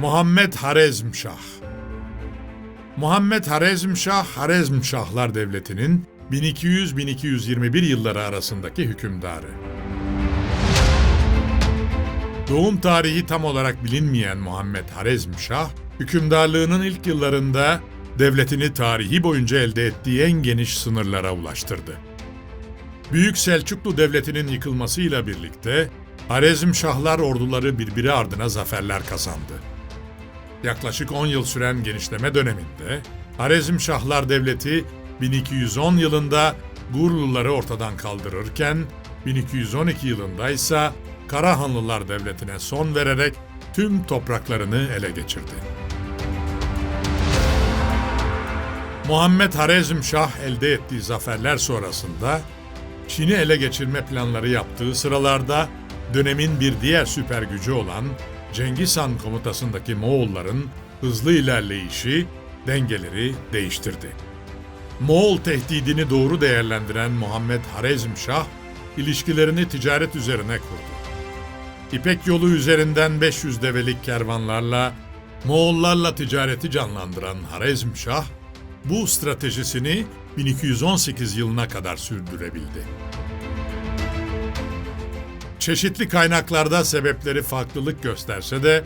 Muhammed Harezmşah Muhammed Harezmşah, Harezmşahlar Devleti'nin 1200-1221 yılları arasındaki hükümdarı. Doğum tarihi tam olarak bilinmeyen Muhammed Harezmşah, hükümdarlığının ilk yıllarında devletini tarihi boyunca elde ettiği en geniş sınırlara ulaştırdı. Büyük Selçuklu Devleti'nin yıkılmasıyla birlikte Harezmşahlar orduları birbiri ardına zaferler kazandı. Yaklaşık 10 yıl süren genişleme döneminde Harezmşahlar Devleti 1210 yılında Gurluları ortadan kaldırırken 1212 yılında ise Karahanlılar Devleti'ne son vererek tüm topraklarını ele geçirdi. Muhammed Harezmşah elde ettiği zaferler sonrasında Çin'i ele geçirme planları yaptığı sıralarda dönemin bir diğer süper gücü olan Cengiz Han komutasındaki Moğolların hızlı ilerleyişi dengeleri değiştirdi. Moğol tehdidini doğru değerlendiren Muhammed Harezmşah ilişkilerini ticaret üzerine kurdu. İpek yolu üzerinden 500 develik kervanlarla Moğollarla ticareti canlandıran Harezmşah bu stratejisini 1218 yılına kadar sürdürebildi. Çeşitli kaynaklarda sebepleri farklılık gösterse de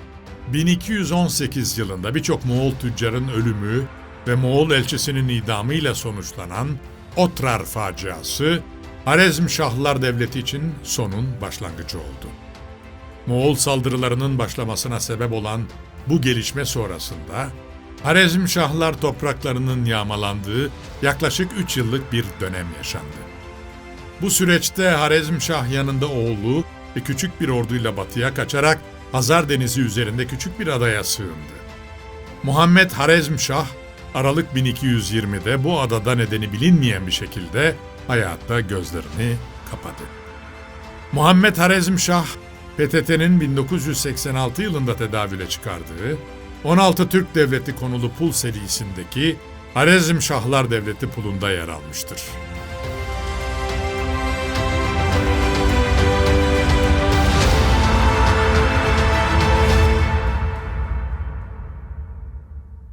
1218 yılında birçok Moğol tüccarın ölümü ve Moğol elçisinin idamıyla sonuçlanan Otrar faciası Harezmşahlar Devleti için sonun başlangıcı oldu. Moğol saldırılarının başlamasına sebep olan bu gelişme sonrasında Harezmşahlar topraklarının yağmalandığı yaklaşık 3 yıllık bir dönem yaşandı. Bu süreçte Harezmşah yanında oğlu ve küçük bir orduyla batıya kaçarak Hazar Denizi üzerinde küçük bir adaya sığındı. Muhammed Harezmşah Aralık 1220'de bu adada nedeni bilinmeyen bir şekilde hayatta gözlerini kapadı. Muhammed Harezmşah, PTT'nin 1986 yılında tedavüle çıkardığı 16 Türk Devleti konulu pul serisindeki Harezmşahlar Devleti pulunda yer almıştır.